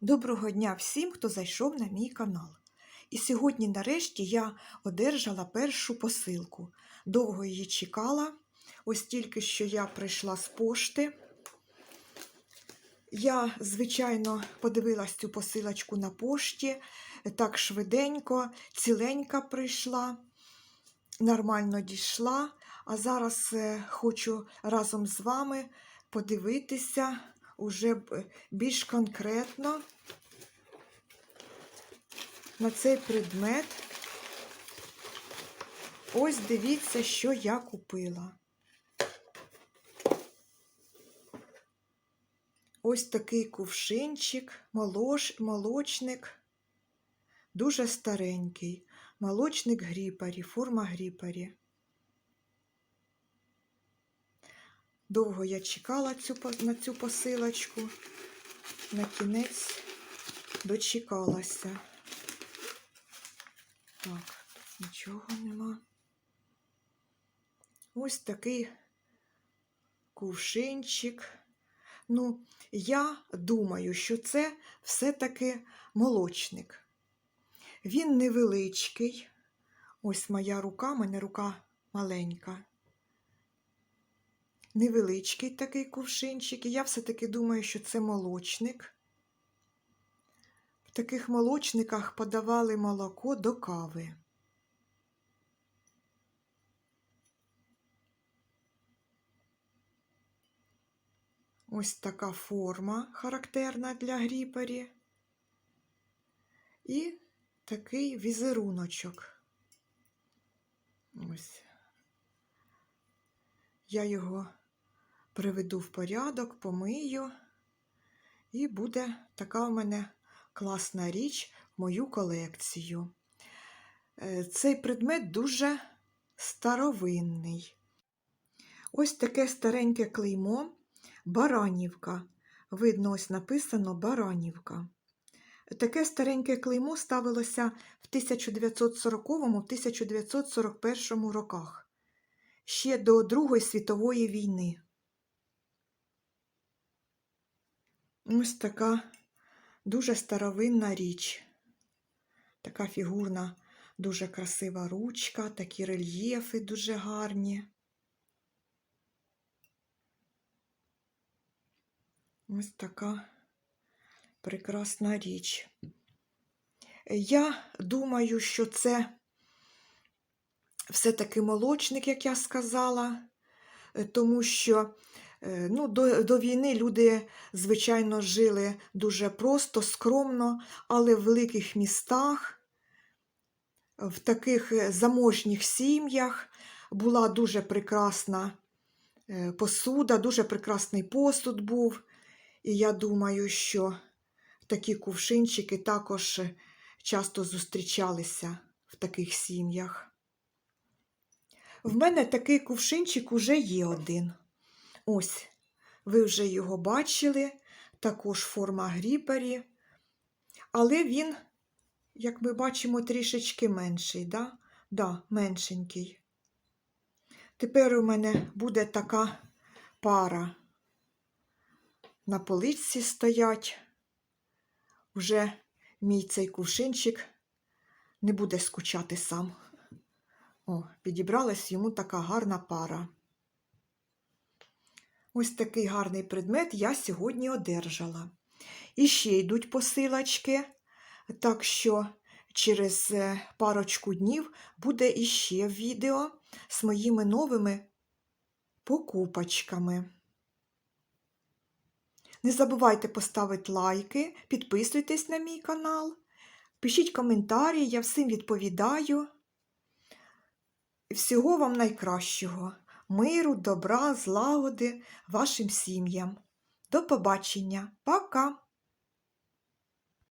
Доброго дня всім, хто зайшов на мій канал. І сьогодні, нарешті, я одержала першу посилку. Довго її чекала. Ось тільки що я прийшла з пошти. Я, звичайно, подивилась цю посилочку на пошті. Так швиденько, ціленька прийшла, нормально дійшла. А зараз е, хочу разом з вами подивитися уже більш конкретно на цей предмет. Ось дивіться, що я купила. Ось такий кувшинчик, молош, молочник, дуже старенький. Молочник гріпарі, форма гріпарі. Довго я чекала цю, на цю посилочку. На кінець дочекалася. Так, тут нічого нема. Ось такий кувшинчик. Ну, я думаю, що це все-таки молочник. Він невеличкий. Ось моя рука, в мене рука маленька. Невеличкий такий кувшинчик. І я все-таки думаю, що це молочник. В таких молочниках подавали молоко до кави. Ось така форма характерна для гріпарі. І такий візеруночок. Ось. Я його приведу в порядок, помию, і буде така в мене класна річ в мою колекцію. Е, Цей предмет дуже старовинний. Ось таке стареньке клеймо Баранівка. Видно, ось написано Баранівка. Таке стареньке клеймо ставилося в 1940-1941 роках, ще до Другої світової війни. Ось така дуже старовинна річ. Така фігурна, дуже красива ручка, такі рельєфи дуже гарні. Ось така прекрасна річ. Я думаю, що це все-таки молочник, як я сказала, е, тому що ну, до, до війни люди, звичайно, жили дуже просто, скромно, але в великих містах, в таких е, заможніх сім'ях була дуже прекрасна е, посуда, дуже прекрасний посуд був. І я думаю, що такі кувшинчики також е, часто зустрічалися в таких сім'ях. В мене такий кувшинчик уже є один. Ось, ви вже його бачили, також форма гріпері. Але він, як ми бачимо, трішечки менший, да? Да, меншенький. Тепер у мене буде така пара на поличці стоять. Уже мій цей кувшинчик не буде скучати сам. О, підібралась йому така гарна пара. Ось такий гарний предмет я сьогодні одержала. І ще йдуть посилочки, так що через е, парочку днів буде іще відео з моїми новими покупочками. Не забувайте поставити лайки, підписуйтесь на мій канал, пишіть коментарі, я всім відповідаю. Всього вам найкращого, миру, добра, злагоди вашим сім'ям. До побачення. Пока!